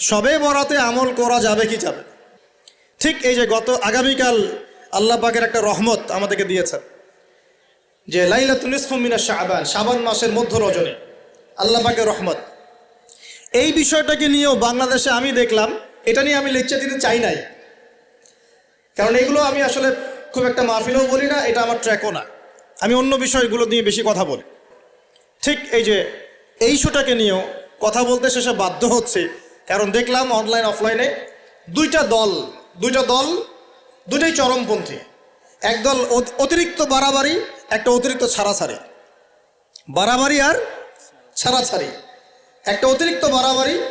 সবে বরাতে আমল করা যাবে কি যাবে ঠিক এই যে গত আগামীকাল আল্লাহ পাকের একটা রহমত আমাদেরকে দিয়েছেন যে লাইলাতুল নিসফুমিনা শাবান শাবান মাসের মধ্য রজনী। আল্লাহ পাকের রহমত। এই বিষয়টাকে নিয়েও বাংলাদেশে আমি দেখলাম, এটা নিয়ে আমি লেকচার দিতে চাই নাই। কারণ এগুলো আমি আসলে খুব একটা মাহফিলেও বলি না, এটা আমার ট্র্যাকও না। আমি অন্য বিষয়গুলো নিয়ে বেশি কথা বলি। ঠিক এই যে এই শোটাকে নিয়েও কথা বলতে শেষে বাধ্য হচ্ছে কারণ দেখলাম অনলাইন অফলাইনে দুইটা দল দুইটা দল দুটাই চরমপন্থী। একদল অত- অতিরিক্ত বাড়াবাড়ি, একটা অতিরিক্ত ছাড়াছাড়ি। বাড়াবাড়ি আর ছাড়াছাড়ি। একটা অতিরিক্ত বাড়াবাড়ি,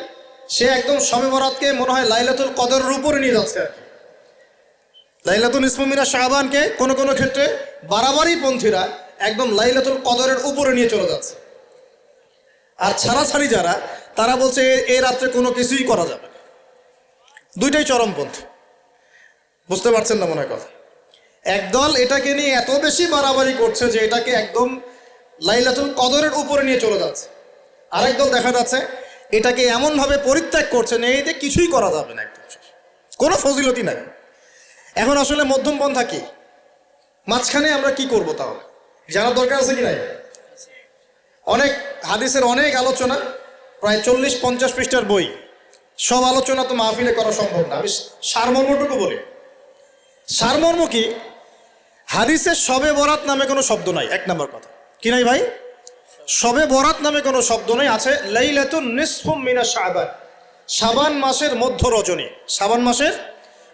সে একদম শবে বরাতকে মনে হয় লাইলাতুল কদরের উপরে নিয়ে যাচ্ছে আর কি। লাইলাতুল ইসমিনা শাহবানকে কোনো কোনো ক্ষেত্রে বাড়াবাড়ি পন্থীরা একদম লাইলাতুল কদরের উপরে নিয়ে চলে যাচ্ছে। আর ছাড়াছাড়ি যারা তারা বলছে এই রাত্রে কোনো কিছুই করা যাবে দুইটাই চরমপন্থী। বুঝতে পারছেন না মনে কথা? একদল এটাকে নিয়ে এত বেশি বাড়াবাড়ি করছে যে এটাকে একদম লাইলাতুল কদরের উপরে নিয়ে চলে যাচ্ছে। আরেক দল দেখা যাচ্ছে, এটাকে এমনভাবে পরিত্যাগ করছে না এতে কিছুই করা যাবে না একদম কোনো ফজিলতি নাই। এখন আসলে মধ্যম পন্থা কি? মাঝখানে আমরা কি করব তাহলে? জানার দরকার আছে কি নাই? অনেক হাদিসের অনেক আলোচনা প্রায় চল্লিশ পঞ্চাশ পৃষ্ঠার বই। সব আলোচনা তো মাহফিলে করা সম্ভব না। আমি সারমর্মটুকু বলি। সারমর্ম কি? হাদিসের সবে বরাত নামে কোনো শব্দ নাই। এক নম্বর কথা। কি নাই ভাই? সবে বরাত নামে কোনো শব্দ নেই। আছে লাইলাতুন মিনা শাবান। শাবান মাসের মধ্য রজনী। শাবান মাসের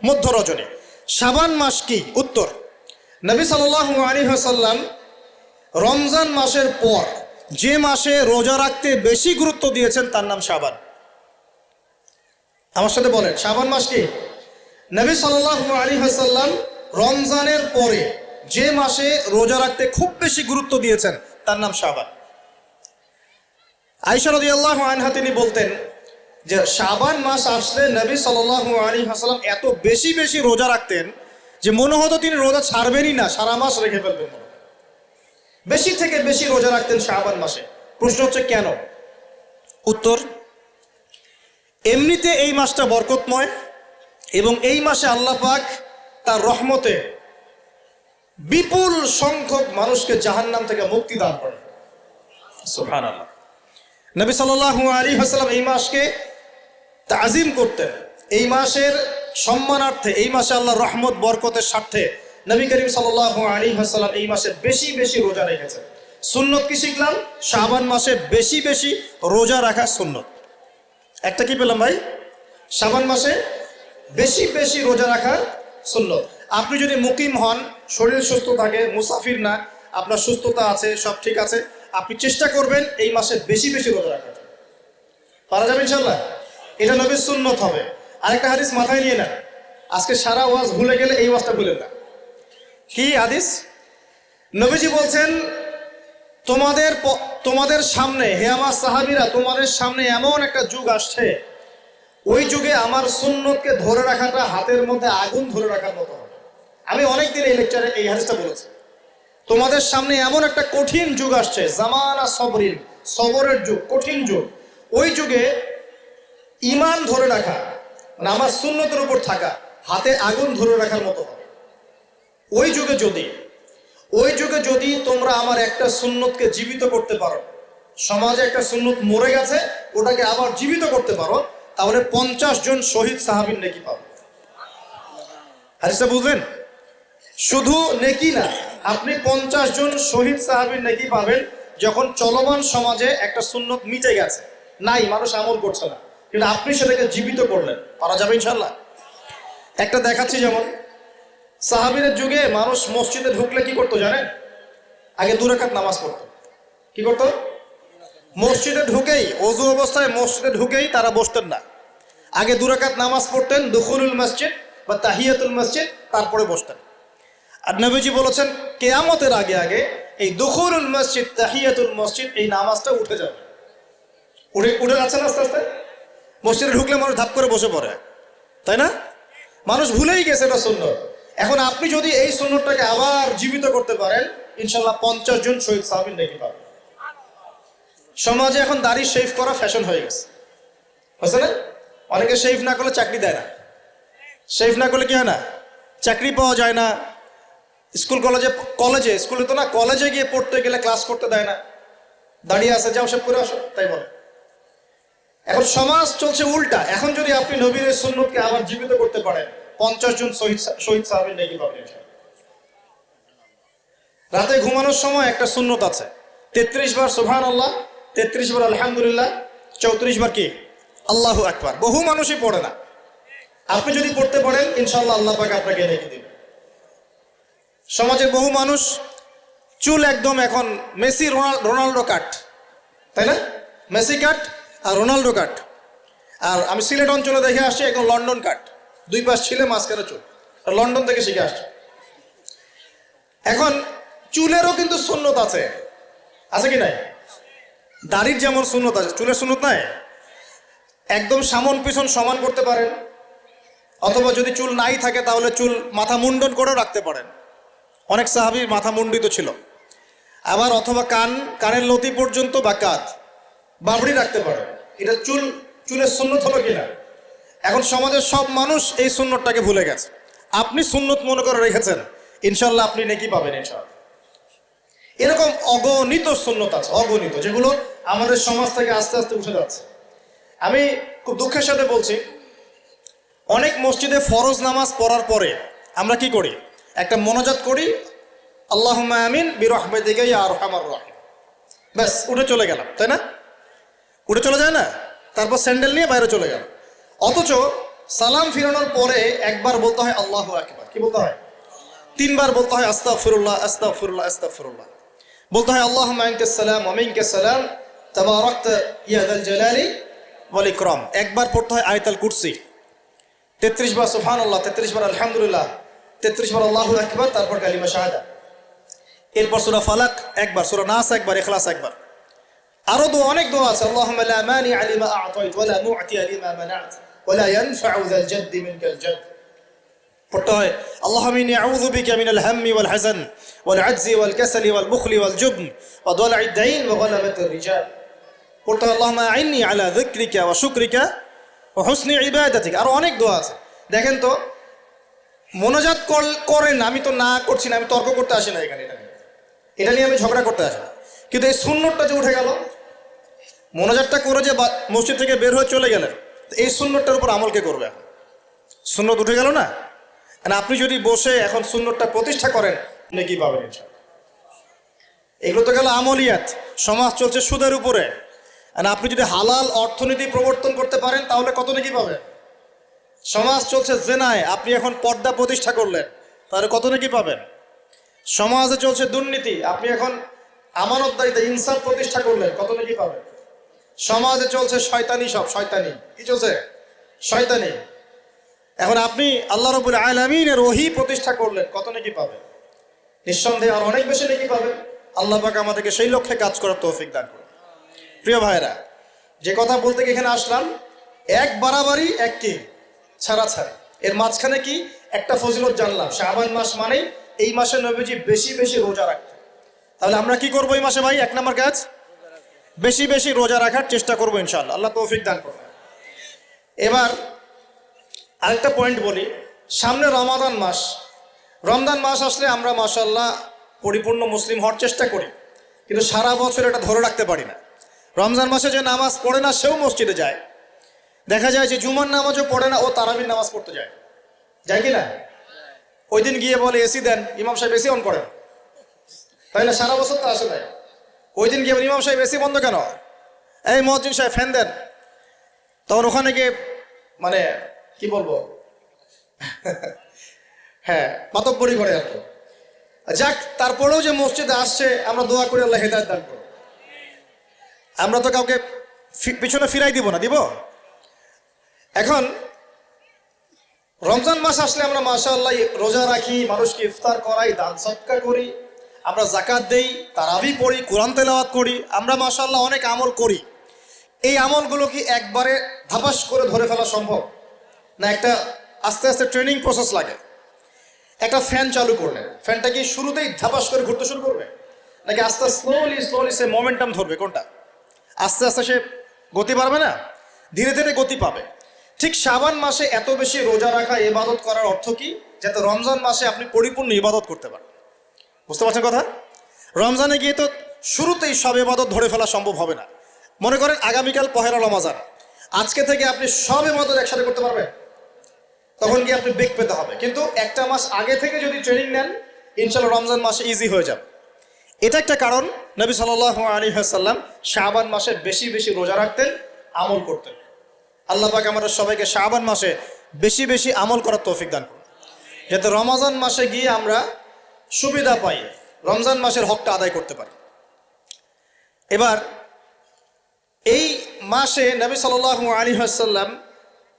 মধ্য রজনী। শাবান মাস কি? উত্তর। নবী সাল্লাল্লাহু আলাইহি ওয়াসাল্লাম রমজান মাসের পর যে মাসে রোজা রাখতে বেশি গুরুত্ব দিয়েছেন তার নাম শাবান। আমার সাথে বলেন, শাবান মাস কি? নবী সাল্লাল্লাহু আলাইহি ওয়াসাল্লাম রমজানের পরে যে মাসে রোজা রাখতে খুব বেশি গুরুত্ব দিয়েছেন তার নাম শাবান। আয়েশা রাদিয়াল্লাহু আনহা তিনি বলতেন যে, শাবান মাস আসলে নবী সাল্লাল্লাহু আলাইহি ওয়াসাল্লাম এত বেশি বেশি রোজা রাখতেন যে মনে হতো তিনি রোজা ছাড়বেনই না, সারা মাস রেখে ফেলবেন। বেশি থেকে বেশি রোজা রাখতেন শাবান মাসে। প্রশ্ন হচ্ছে কেন? উত্তর, এমনিতে এই মাসটা বরকতময় এবং এই মাসে আল্লাহ পাক তার রহমতে বিপুল সংখ্যক মানুষকে জাহান্নাম থেকে মুক্তি দান সুবহানাল্লাহ। নবী সাল্লাল্লাহু আলাইহি ওয়াসাল্লাম এই মাসকে তাজিম করতেন। এই মাসের সম্মানার্থে, এই মাসে আল্লাহ রহমত, বরকতের স্বার্থে নবী করিম সাল্লাল্লাহু আলাইহি ওয়াসাল্লাম এই মাসে বেশি বেশি রোজা রেখেছেন। সুন্নত কি শিখলাম? শাবান মাসে বেশি বেশি রোজা রাখা সুন্নত। একটা কি পেলাম ভাই? শাবান মাসে বেশি বেশি রোজা রাখা সুন্নত। আপনি যদি মুকিম হন, শরীর সুস্থ থাকে, মুসাফির না, আপনার সুস্থতা আছে, সব ঠিক আছে, আপনি চেষ্টা করবেন এই মাসে বেশি বেশি রোজা রাখার পারা যাবে ইনশাল্লাহ এটা নবীর সুন্নত হবে। আরেকটা হাদিস মাথায় নিয়ে না আজকে সারা ওয়াজ ভুলে গেলে এই ওয়াজটা ভুলে না। কি হাদিস? নবীজি বলছেন, তোমাদের তোমাদের সামনে, হে আমার সাহাবিরা, তোমাদের সামনে এমন একটা যুগ আসছে। ওই যুগে আমার সুন্নতকে ধরে রাখাটা হাতের মধ্যে আগুন ধরে রাখার মতো আমি অনেকদিন এই লেকচারে এই হাদিসটা বলেছি। তোমাদের সামনে এমন একটা কঠিন যুগ আসছে, জামানা সবরিন, সবরের যুগ, কঠিন যুগ। ওই যুগে ইমান ধরে রাখা মানে আমার সুন্নতের উপর থাকা, হাতে আগুন ধরে রাখার মতো হবে। ওই যুগে যদি, ওই যুগে যদি তোমরা আমার একটা সুন্নতকে জীবিত করতে পারো, সমাজে একটা সুন্নত মরে গেছে, ওটাকে আবার জীবিত করতে পারো, তাহলে পঞ্চাশ জন শহীদ সাহাবিন নেকি পাবো হারিসা, বুঝলেন? শুধু নেকি না, আপনি পঞ্চাশ জন শহীদ সাহাবির নেকি পাবেন যখন চলমান সমাজে একটা সুন্নত মিটে গেছে। নাই, মানুষ আমল করছে না। কিন্তু আপনি সেটাকে জীবিত করলেন। পারা যাবে ইনশাল্লাহ একটা দেখাচ্ছি যেমন সাহাবিরের যুগে মানুষ মসজিদে ঢুকলে কি করতো জানেন? আগে দু রাকাত নামাজ পড়তো। কি করতো? মসজিদে ঢুকেই, অজু অবস্থায় মসজিদে ঢুকেই তারা বসতেন না। আগে দু রাকাত নামাজ পড়তেন, দুখুলুল মসজিদ বা তাহিয়াতুল মসজিদ, তারপরে বসতেন। আর নবীজি বলেছেন, কেয়ামতের আগে আগে এই দুখুলুল মসজিদ, তাহিয়াতুল মসজিদ, এই নামাজটা উঠে যাবে। উঠে উঠে যাচ্ছে না আস্তে আস্তে? মসজিদে ঢুকলে মানুষ ধাপ করে বসে পড়ে। তাই না? মানুষ ভুলেই গেছে এটা সুন্নত। এখন আপনি যদি এই সুন্নতটাকে আবার জীবিত করতে পারেন ইনশাল্লাহ পঞ্চাশ জন শহীদ সাহাবিন দেখে পাবেন। সমাজে এখন দাড়ি শেভ করা ফ্যাশন হয়ে গেছে। বুঝছে না? অনেকে শেফ না করলে চাকরি দেয় না। শেফ না করলে কি হয় না? চাকরি পাওয়া যায় না। স্কুল কলেজে কলেজে, স্কুলে তো না, কলেজে গিয়ে পড়তে গেলে ক্লাস করতে দেয় না। দাঁড়িয়ে আছে, যাও, সব করে আসো, তাই বলে। এখন সমাজ চলছে উল্টা। এখন যদি আপনি নবীর সুন্নতকে আবার জীবিত করতে পারেন পঞ্চাশ জন শহীদ সাহাবের নাকি পাবেন রাতে ঘুমানোর সময় একটা সুন্নত আছে। তেত্রিশ বার সুবহান আল্লাহ তেত্রিশ বার আলহামদুলিল্লাহ, চৌত্রিশ বার কি? আল্লাহ আকবার। বহু মানুষই পড়ে না। আপনি যদি পড়তে পারেন ইনশাল্লাহ আল্লাহ পাক আপনাকে রেখে দিবে। সমাজের বহু মানুষ, চুল একদম এখন মেসি, রোনাল- রোনাল্ডো কাট। তাই না? মেসি কাট আর রোনাল্ডো কাট। আর আমি সিলেট অঞ্চলে দেখে আসছি, এখন লন্ডন কাট। দুই পাশ ছিলে মাঝখানে চুল লন্ডন থেকে শিখে আসছে। এখন চুলেরও কিন্তু সুন্নত আছে। আছে কি নাই? দাড়ির যেমন সুন্নত আছে, চুলের সুন্নত নাই? একদম সামন পিছন সমান করতে পারেন। অথবা যদি চুল নাই থাকে, তাহলে চুল মাথা মুন্ডন করেও রাখতে পারেন। অনেক সাহাবির মাথা মুন্ডিত ছিল। আবার অথবা কান, কানের লতি পর্যন্ত বা কাত বাবড়ি রাখতে পারেন। এটা চুল, চুলের সুন্নত হলো কিনা এখন সমাজের সব মানুষ এই সুন্নতটাকে ভুলে গেছে। আপনি সুন্নত মনে করে রেখেছেন। ইনশাল্লাহ আপনি নেকি পাবেন ইনশাল্লাহ এরকম অগণিত সুন্নত আছে, অগণিত, যেগুলো আমাদের সমাজ থেকে আস্তে আস্তে উঠে যাচ্ছে। আমি খুব দুঃখের সাথে বলছি, অনেক মসজিদে ফরজ নামাজ পড়ার পরে আমরা কি করি? একটা মনোজাত করি আল্লাহ আমিন বিরহমেদিকে আর আমার রহিম। ব্যাস, উঠে চলে গেলাম, তাই না? উঠে চলে যায় না? তারপর স্যান্ডেল নিয়ে বাইরে চলে গেল অথচ সালাম ফিরানোর পরে একবার বলতে হয় আল্লাহ একবার কি বলতে হয়? তিনবার বলতে হয় আস্তা ফিরুল্লাহ আস্তা ফিরুল্লাহ আস্তা ফিরুল্লাহ বলতে হয় আল্লাহ সালাম অমিনকে সালাম, তাবারাকত ইয়াদাল জালালি ওয়াল ইকরাম। একবার পড়তে হয় আয়াতুল কুরসি। তেত্রিশ বার সুবহান আল্লাহ তেত্রিশ বার আলহামদুলিল্লাহ, তেত্রিশ বার আল্লাহ একবার তারপর কালিমা শাহাদা। এরপর সুরা ফালাক একবার, সুরা নাস একবার, ইখলাস একবার। আরও দোয়া অনেক দোয়া আছে, আল্লাহুম্মা লা মানি ইয়ানফা'ু যাল জাদ্দি মিনকাল জাদ পড়তে হয় আল্লাহুম্মা ইন্নী আউযু বিকা মিনাল হাম্মি ওয়াল হাযান ওয়াল আজজি ওয়াল কাসালি ওয়াল বুখলি ওয়াল জুবন ওয়া দালা'id দাইন ওয়া গালাবাতির রিজাল আরও অনেক দোয়া আছে। দেখেন তো, মনোজাত কর- করেন আমি তো না করছি না, আমি তর্ক করতে আসি না এখানে। এটা নিয়ে। আমি ঝগড়া করতে আসি না। কিন্তু এই সুন্নতটা যে উঠে গেল, মনোজাতটা করে যে মসজিদ থেকে বের হয়ে চলে গেলেন এই সুন্নতটার উপর আমল কে করবে? সুন্নত উঠে গেল না? আর আপনি যদি বসে এখন সুন্নতটা প্রতিষ্ঠা করেন আপনি কি পাবেন এগুলো তো গেল আমলিয়াত। সমাজ চলছে সুদের উপরে। আর আপনি যদি হালাল অর্থনীতি প্রবর্তন করতে পারেন, তাহলে কত নাকি পাবেন? সমাজ চলছে জেনায়। আপনি এখন পর্দা প্রতিষ্ঠা করলেন, তাহলে কত নাকি পাবেন? সমাজে চলছে দুর্নীতি। আপনি এখন আমানতদারিতে ইনসাফ প্রতিষ্ঠা করলেন, কত নাকি পাবেন? সমাজে চলছে শয়তানি সব, শয়তানি। কি চলছে? শয়তানি। এখন আপনি আল্লাহ রবুল আলমিনের ওহি প্রতিষ্ঠা করলেন, কত নাকি পাবেন নিঃসন্দেহে আর অনেক বেশি নাকি পাবেন আল্লাহ পাক আমাদেরকে সেই লক্ষ্যে কাজ করার তৌফিক দান করুন। প্রিয় ভাইরা যে কথা বলতে এখানে আসলাম, এক বাড়াবাড়ি, এক কি? ছাড়া ছাড়া। এর মাঝখানে কি? একটা ফজিলত জানলাম। শাহবান মাস মানেই এই মাসে নবীজি বেশি বেশি রোজা রাখতেন। তাহলে আমরা কি করব এই মাসে ভাই? এক নম্বর কাজ? বেশি বেশি রোজা রাখার চেষ্টা করব ইনশাল্লাহ আল্লাহ তৌফিক দান করবেন এবার আরেকটা পয়েন্ট বলি। সামনে রমাদান মাস। রমদান মাস আসলে আমরা মাসাল্লাহ পরিপূর্ণ মুসলিম হওয়ার চেষ্টা করি। কিন্তু সারা বছর এটা ধরে রাখতে পারি না। রমজান মাসে যে নামাজ পড়ে না, সেও মসজিদে যায়। দেখা যায় যে জুমার নামাজও পড়ে না, ও তারাবির নামাজ পড়তে যায়। যায় কি না? ওই দিন গিয়ে বলে, এসি দেন। ইমাম সাহেব এসি অন করেন। তাই না সারা বছর তো আসে নাই ওই দিন গিয়ে ইমাম সাহেব এসি বন্ধ কেন? এই মহাজিন সাহেব, ফ্যান দেন। তখন ওখানে গিয়ে মানে কি বলব? হ্যাঁ মাতব্বরি করে আর যাক, তারপরেও যে মসজিদে আসছে, আমরা দোয়া করি আল্লাহ হেদায়ত দান করো আমরা তো কাউকে পিছনে ফিরাই দিব না, দিব? এখন, রমজান মাস আসলে আমরা মাসা আল্লাহ রোজা রাখি, মানুষকে ইফতার করাই, দান সৎকার করি। আমরা জাকাত দেই তারাবি পড়ি কোরআন তেলাওয়াত করি আমরা মাশাআল্লাহ অনেক আমল করি। এই আমলগুলো কি একবারে ধাপাস করে ধরে ফেলা সম্ভব? না একটা আস্তে আস্তে ট্রেনিং প্রসেস লাগে? একটা ফ্যান চালু করলে ফ্যানটা কি শুরুতেই ধাপাস করে ঘুরতে শুরু করবে? নাকি আস্তে আস্তে স্লোলি স্লোলি সে মোমেন্টাম ধরবে কোনটা? আস্তে আস্তে সে গতি পারবে না? ধীরে ধীরে গতি পাবে। ঠিক শাবান মাসে এত বেশি রোজা রাখা ইবাদত করার অর্থ কি? যাতে রমজান মাসে আপনি পরিপূর্ণ ইবাদত করতে পারেন। বুঝতে পারছেন কথা? রমজানে গিয়ে তো শুরুতেই সব ইবাদত ধরে ফেলা সম্ভব হবে না। মনে করেন আগামীকাল পহেলা রমাজান। আজকে থেকে আপনি সব ইবাদত একসাথে করতে পারবেন। তখন গিয়ে আপনি বেগ পেতে হবে। কিন্তু একটা মাস আগে থেকে যদি ট্রেনিং নেন ইনশাল্লাহ রমজান মাসে ইজি হয়ে যাবে। এটা একটা কারণ নবী সাল আলী সাল্লাম শাহবান মাসে বেশি বেশি রোজা রাখতেন, আমল করতেন। আল্লাহ পাক আমাদের সবাইকে শাহবান মাসে বেশি বেশি আমল করার তৌফিক দান করুন। যাতে রমাজান মাসে গিয়ে আমরা সুবিধা পাই, রমজান মাসের হকটা আদায় করতে পারি। এবার, এই মাসে নবী সাল আলী সাল্লাম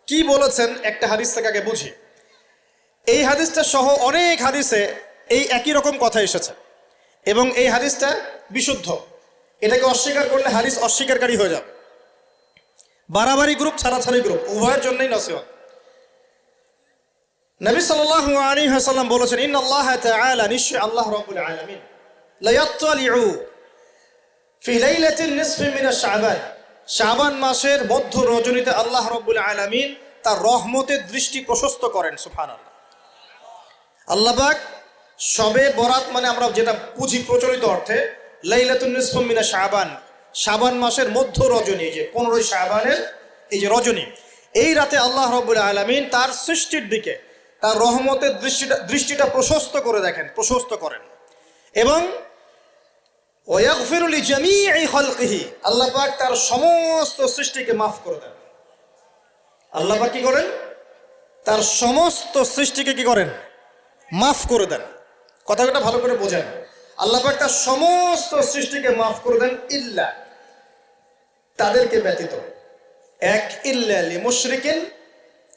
কি বলেছেন একটা হাদিস থেকে আগে বুঝি। এই হাদিসটা সহ অনেক হাদিসে এই একই রকম কথা এসেছে এবং এই হাদিসটা বিশুদ্ধ। এটাকে অস্বীকার করলে হাদিস অস্বীকারী হয়ে যাবে। বাড়াবাড়ি গ্রুপ ছাড়াছাড়ি গ্রুপ উভয়ের জন্যই নসিহত। নবী সাল্লাল্লাহু আলাইহি ওয়াসাল্লাম বলেছেন ইন আল্লাহ তাআলা নিশ্চয় আল্লাহ রাব্বুল আলামিন। লা ইয়াত্তালিউ ফি লাইলাতিন নিসফি মিন শাবান। শাবান মাসের মধ্য রজনীতে আল্লাহ রাব্বুল আলামিন তার রহমতের দৃষ্টি প্রশস্ত করেন, সুবহানাল্লাহ। আল্লাহ পাক সবে বরাত মানে আমরা যেটা বুঝি প্রচলিত অর্থে, লাইলাতুন নিসফি মিন শাবান শাবান মাসের মধ্য রজনী যে পনেরোই শাবানের এই যে রজনী, এই রাতে আল্লাহ রব্বুল আলমিন তার সৃষ্টির দিকে তার রহমতের দৃষ্টিটা দৃষ্টিটা প্রশস্ত করে দেখেন, প্রশস্ত করেন। এবং ওয়াগফিরুল জামিই খালকিহি, আল্লাহ পাক তার সমস্ত সৃষ্টিকে মাফ করে দেন। আল্লাহ পাক কি করেন? তার সমস্ত সৃষ্টিকে কি করেন? মাফ করে দেন। কথাটা ভালো করে বোঝেন। আল্লাহ পাক তার সমস্ত সৃষ্টিকে মাফ করে দেন ইল্লা, তাদেরকে ব্যতীত। এক, ইল্লা মুশরিকিন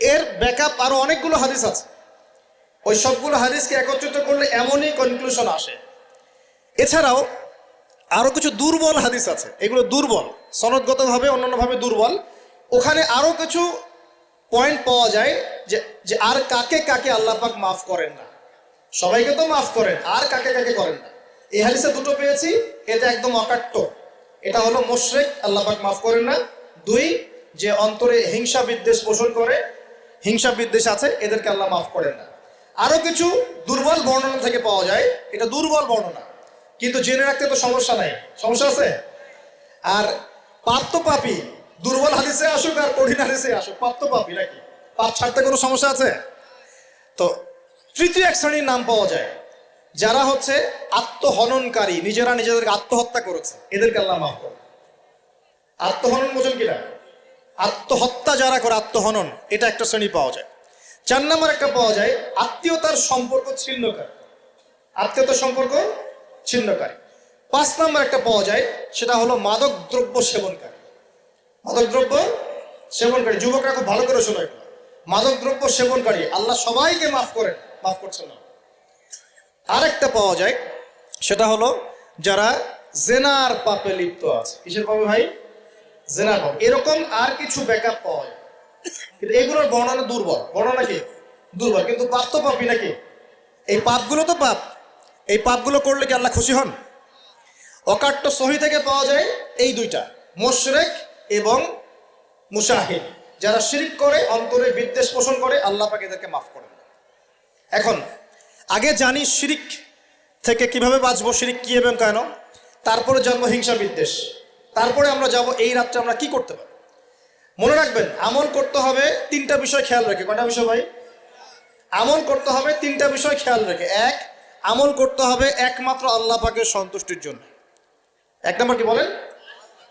এর ব্যাকআপ আরও অনেকগুলো হাদিস আছে। ওই সবগুলো হাদিসকে একত্রিত করলে এমনই কনক্লুশন আসে। এছাড়াও আরও কিছু দুর্বল হাদিস আছে। এগুলো দুর্বল, সনদগতভাবে, অন্যান্যভাবে দুর্বল। ওখানে আরও কিছু পয়েন্ট পাওয়া যায় যে যে আর কাকে কাকে পাক মাফ করেন না। সবাইকে তো মাফ করেন, আর কাকে কাকে করেন না। এই হাদিসে দুটো পেয়েছি, এটা একদম অকাট্য। এটা হলো মোশরেক পাক মাফ করেন না। দুই, যে অন্তরে হিংসা বিদ্বেষ পোষণ করে হিংসা বিদ্বেষ আছে, এদেরকে আল্লাহ মাফ করেন না। আরও কিছু দুর্বল বর্ণনা থেকে পাওয়া যায়, এটা দুর্বল বর্ণনা। কিন্তু জেনে রাখতে তো সমস্যা নাই। সমস্যা আছে? আর পাপ পাপি, দুর্বল হাদিসে আসুক আর কঠিন হাদিসে আসুক পাপ পাপি নাকি? পাপ ছাড়তে কোনো সমস্যা আছে? তো তৃতীয় এক শ্রেণির নাম পাওয়া যায়। যারা হচ্ছে আত্মহননকারী, নিজেরা নিজেদেরকে আত্মহত্যা করেছে, এদেরকে আল্লাহ মাফ করে আত্মহনন বোঝেন কিনা? আত্মহত্যা যারা করে, আত্মহনন, এটা একটা শ্রেণি পাওয়া যায়। চার নম্বর একটা পাওয়া যায়, আত্মীয়তার সম্পর্ক ছিন্নকারী। আত্মীয়তার সম্পর্ক ছিন্নকারী। পাঁচ নম্বর একটা পাওয়া যায়, সেটা হলো মাদক দ্রব্য সেবনকারী। মাদক দ্রব্য সেবনকারী, যুবকরা খুব ভালো করে শোনো মাদক দ্রব্য সেবনকারী, আল্লাহ সবাইকে মাফ করেন, মাফ করছেন না। আরেকটা পাওয়া যায়, সেটা হলো যারা জেনার পাপে লিপ্ত আছে। কিসের পাবে ভাই? জেনার পাপ এরকম আর কিছু ব্যাকআপ পাওয়া যায়। কিন্তু এগুলোর বর্ণনা দুর্বল। বর্ণনা কি? দুর্বল। কিন্তু পাপ তো পাপই নাকি? এই পাপগুলো তো পাপ। এই পাপগুলো করলে কি আল্লাহ খুশি হন? অকাট্য সহি থেকে পাওয়া যায় এই দুইটা। মোশরেক এবং মুশাহিদ। যারা শিরিক করে, অন্তরে বিদ্বেষ পোষণ করে, আল্লাহ পাক এদেরকে মাফ করেন এখন, আগে জানি শিরিক থেকে কীভাবে বাঁচবো, শিরিক কি এবং কেন? তারপরে জানব হিংসা বিদ্বেষ। তারপরে আমরা যাব এই রাত্রে আমরা কি করতে পারি? মনে রাখবেন, আমল করতে হবে তিনটা বিষয় খেয়াল রেখে। কয়টা বিষয় ভাই? আমল করতে হবে তিনটা বিষয় খেয়াল রেখে। এক, আমল করতে হবে একমাত্র আল্লাহ পাকের সন্তুষ্টির জন্য। এক নম্বর কি বলেন?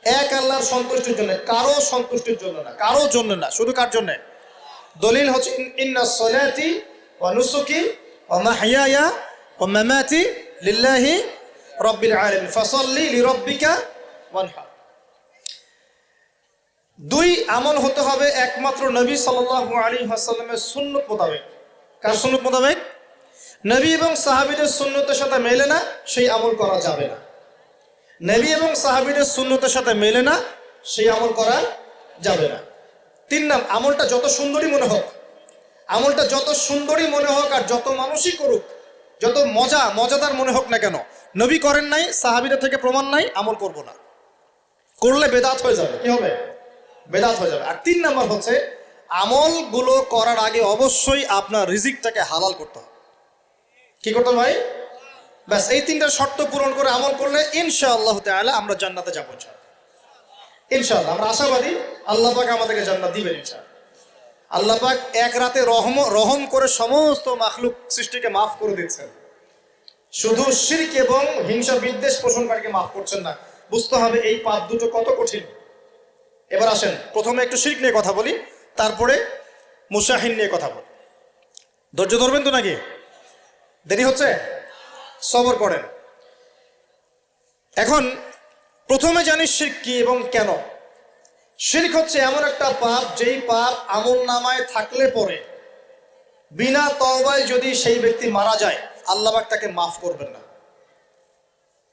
এক আল্লাহর সন্তুষ্টির জন্য, কারও সন্তুষ্টির জন্য না। কারও জন্য না, শুধু কার জন্য? দলিল হচ্ছে, ইন- ইন্না সলাতি ওয়া নুসুকি ওয়া মাহইয়ায়া ওয়া মামাতি লিল্লাহি রাব্বিল আলামিন। ফাসাল্লি লিরাব্বিকা ওয়ানহার দুই আমল হতে হবে একমাত্র নবী সাল্লাল্লাহু আলাইহি ওয়াসাল্লামের সুন্নত মোতাবেক। কার সুন্নত মোতাবেক? নবী এবং সাহাবীদের সুন্নতের সাথে মেলে না, সেই আমল করা যাবে না। নবী এবং সাহাবীদের সুন্নতের সাথে মেলে না, সেই আমল করা যাবে না। তিন নাম, আমলটা যত সুন্দরী মনে হোক, আমলটা যত সুন্দরী মনে হোক আর যত মানুষই করুক, যত মজা, মজাদার মনে হোক না কেন, নবী করেন নাই, সাহাবীদের থেকে প্রমাণ নাই, আমল করব না। করলে বেদাত হয়ে যাবে, কি হবে? বেদাত হয়ে যাবে। আর তিন নাম্বার হচ্ছে, আমলগুলো করার আগে অবশ্যই আপনার রিজিকটাকে হালাল করতে হবে। কি করতে ভাই? ব্যাস, এই তিনটা শর্ত পূরণ করে আমল করলে ইনশাআল্লাহ তাআলা আমরা জান্নাতে যাব ইনশাআল্লাহ। ইনশাআল্লাহ, আমরা আশাবাদী আল্লাহ পাক আমাদেরকে জান্নাত দিবেন ইনশাআল্লাহ। আল্লাহ পাক এক রাতে রহম রহম করে সমস্ত মাখলুক সৃষ্টিকে মাফ করে দিচ্ছেন। শুধু শিরক এবং হিংসা বিদ্বেষ পোষণকারীকে মাফ করছেন না। বুঝতে হবে এই পাপ দুটো কত কঠিন। এবার আসেন, প্রথমে একটু শিরক নিয়ে কথা বলি, তারপরে মুসাহিন নিয়ে কথা বলি। ধৈর্য ধরবেন তো নাকি? দেরি হচ্ছে? সবর করেন। এখন প্রথমে জানিস শিরক কি এবং কেন? শিরক হচ্ছে এমন একটা পাপ, যেই পাপ আমল নামায় থাকলে পরে বিনা তওবায় যদি সেই ব্যক্তি মারা যায়, আল্লাহ পাক তাকে মাফ করবেন না।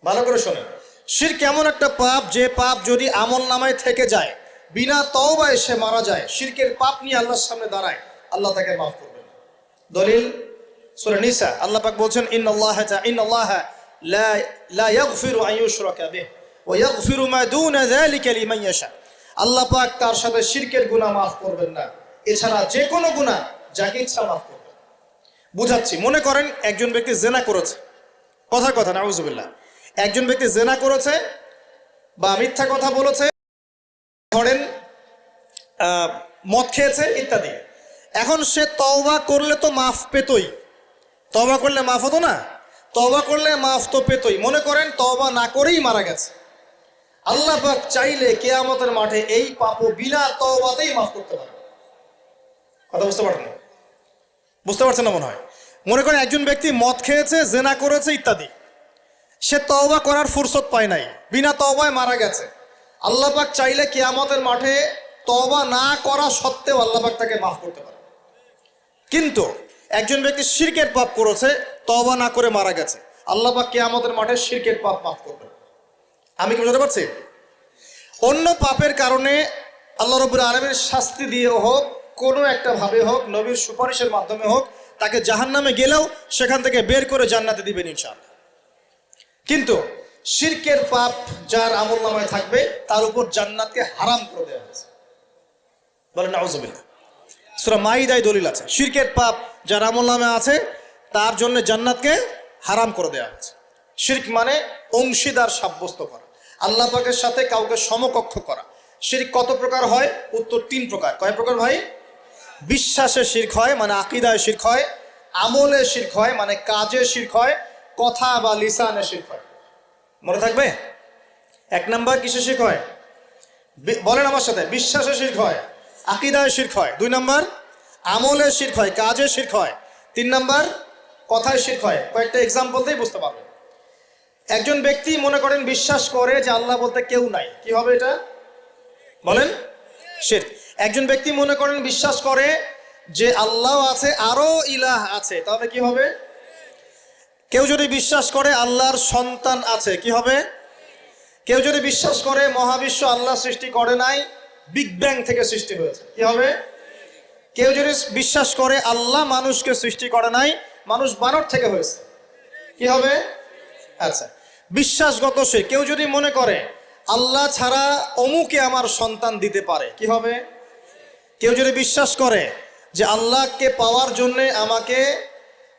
ভালো করে শোনেন। শির কেমন একটা পাপ, যে পাপ যদি আমল নামায় থেকে যায় বিনা তওবায় সে মারা যায়, শিরকের পাপ নিয়ে আল্লাহর সামনে দাঁড়ায়, আল্লাহ তাকে মাফ করবেন দলিল, সূরা নিসা, আল্লাহ পাক বলছেন, ইন্নাল্লাহ ইন্নাল্লাহ লা লা ইয়াগফিরু আন ইউশরাকা ওয়া ইয়াগফিরু মা দুনা যালিকা লিমান ইয়াশা। আল্লাহ পাক তার সাথে শিরকের গুনাহ মাফ করবেন না। এছাড়া যে কোনো গুনাহ যাকে ইচ্ছা মাফ করবেন বুঝাচ্ছি, মনে করেন একজন ব্যক্তি জেনা করেছে। কথার কথা, নাউজুবিল্লাহ। একজন ব্যক্তি জেনা করেছে বা মিথ্যা কথা বলেছে ধরেন মদ খেয়েছে ইত্যাদি। এখন সে তওবা করলে তো মাফ পেতই। তওবা করলে মাফ হতো না? তওবা করলে মাফ তো পেতই। মনে করেন, তওবা না করেই মারা গেছে। আল্লাহ চাইলে কেয়ামতের মাঠে এই পাপও বিনা তওবাতেই মাফ করতে পারে কথা বুঝতে পারছেন? না? বুঝতে পারছেন না মনে হয়? মনে করেন, একজন ব্যক্তি মদ খেয়েছে, জেনা করেছে ইত্যাদি। সে তওবা করার ফুরসত পায় নাই। বিনা তওবায় মারা গেছে। আল্লাহ পাক চাইলে কিয়ামতের মাঠে তবা না করা সত্ত্বেও আল্লাহ পাক তাকে মাফ করতে পারে। কিন্তু একজন ব্যক্তি শিরকের পাপ করেছে তবা না করে মারা গেছে, আল্লাহ পাক কিয়ামতের মাঠে শিরকের পাপ মাফ করবে আমি কি বুঝতে পারছি? অন্য পাপের কারণে আল্লাহ রবুর আলমের শাস্তি দিয়ে হোক, কোনো একটা ভাবে হোক, নবীর সুপারিশের মাধ্যমে হোক, তাকে জাহান্নামে গেলেও সেখান থেকে বের করে জান্নাতে দিবেন ইনশাআল্লাহ। কিন্তু শিরকের পাপ যার আমল নামায় থাকবে, তার উপর জান্নাতকে হারাম করে দেওয়া হয়েছে। বলেন, নাউজুবিল্লাহ। সুরা মাইদায় দলিল আছে, শিরকের পাপ যার আমল নামে আছে, তার জন্য জান্নাতকে হারাম করে দেওয়া হয়েছে। শিরক মানে অংশীদার সাব্যস্ত করা, আল্লাহ পাকের সাথে কাউকে সমকক্ষ করা। শিরক কত প্রকার হয়? উত্তর তিন প্রকার। কয় প্রকার ভাই? বিশ্বাসে শির্ক হয় মানে আকিদায় শির্ক হয়, আমলে শির্ক হয় মানে কাজে শির্ক হয়, কথা বা লিসানে শির্ক হয়। মনে থাকবে? এক নাম্বার কিসে শির্ক হয়? বলেন আমার সাথে, বিশ্বাসে শির্ক হয়, আকিদায় শির্ক হয়। দুই নাম্বার, আমলে শির্ক হয়, কাজে শির্ক হয়। তিন নাম্বার, কথায় শির্ক হয়। কয়েকটা এক্সাম্পল দিয়ে বুঝতে পারবেন। একজন ব্যক্তি মনে করেন, বিশ্বাস করে যে আল্লাহ বলতে কেউ নাই। কি হবে এটা? বলেন শির একজন ব্যক্তি মনে করেন, বিশ্বাস করে যে আল্লাহ আছে, আরও ইলাহ আছে। তবে কি হবে? কেউ যদি বিশ্বাস করে আল্লাহর সন্তান আছে, কি হবে? কেউ যদি বিশ্বাস করে মহাবিশ্ব আল্লাহ সৃষ্টি করে নাই বিগ ব্যাং থেকে সৃষ্টি হয়েছে, কি হবে? কেউ যদি বিশ্বাস করে আল্লাহ মানুষকে সৃষ্টি করে নাই, মানুষ বানর থেকে হয়েছে, কি হবে? আচ্ছা বিশ্বাসগত সে, কেউ যদি মনে করে আল্লাহ ছাড়া অমুকে আমার সন্তান দিতে পারে, কি হবে? কেউ যদি বিশ্বাস করে যে আল্লাহকে পাওয়ার জন্যে আমাকে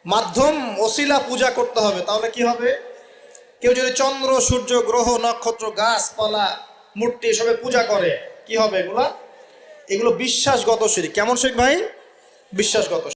মাধ্যম ওসিলা পূজা করতে হবে, তাহলে কি হবে? কেউ যদি চন্দ্র, সূর্য, গ্রহ, নক্ষত্র, গাছপালা, মূর্তি এসবে পূজা করে, কি হবে এগুলা? এগুলো বিশ্বাসগত শিরিক। কেমন শিরিক ভাই? বিশ্বাসগত